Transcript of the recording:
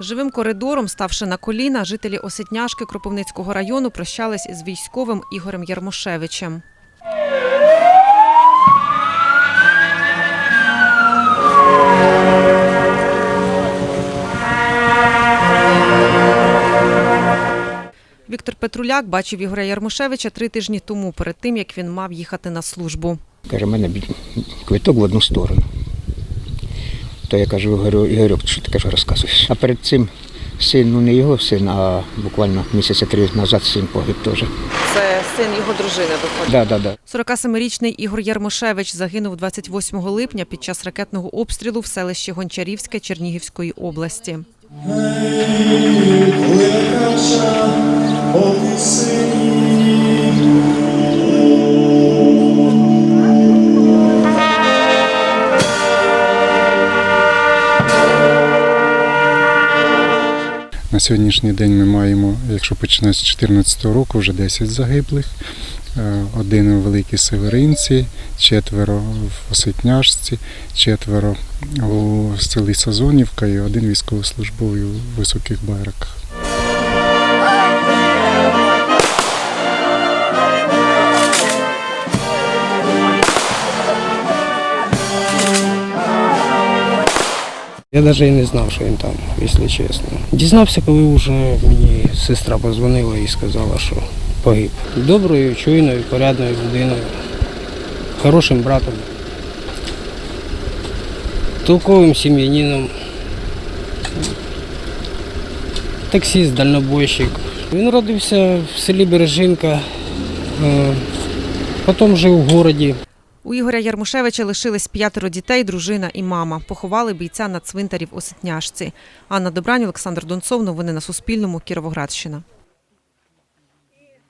Живим коридором, ставши на коліна, жителі Осетняшки Кропивницького району прощались із військовим Ігорем Ярмошевичем. Віктор Петруляк бачив Ігоря Ярмошевича три тижні тому, перед тим як він мав їхати на службу. Каже, в мене квиток в одну сторону. То я кажу, Ігорю, Ігорьок, що ти кажу, розказуєш? А перед цим син, ну не його син, а буквально місяця три назад син погиб теж. Це син його дружини виходить. Да, да, да. 47-річний Ігор Ярмошевич загинув 28 липня під час ракетного обстрілу в селищі Гончарівське Чернігівської області. На сьогоднішній день ми маємо, якщо починати з 2014 року, вже 10 загиблих, Е, один у Великій Северинці, четверо в Осетняшці, четверо у селі Сазонівка і один військовослужбовий у Високих Байраках. Я навіть і не знав, що він там, якщо чесно. Дізнався, коли вже мені сестра позвонила і сказала, що погиб. Доброю, чуйною, порядною людиною, хорошим братом, толковим сім'янином, таксист, дальнобойщик. Він родився в селі Бережинка, е, потім жив у городі. У Ігоря Ярмушевича лишились п'ятеро дітей, дружина і мама. Поховали бійця на цвинтарі в Осетняшці. Анна Добрань, Олександр Донцов. Новини на Суспільному. Кіровоградщина.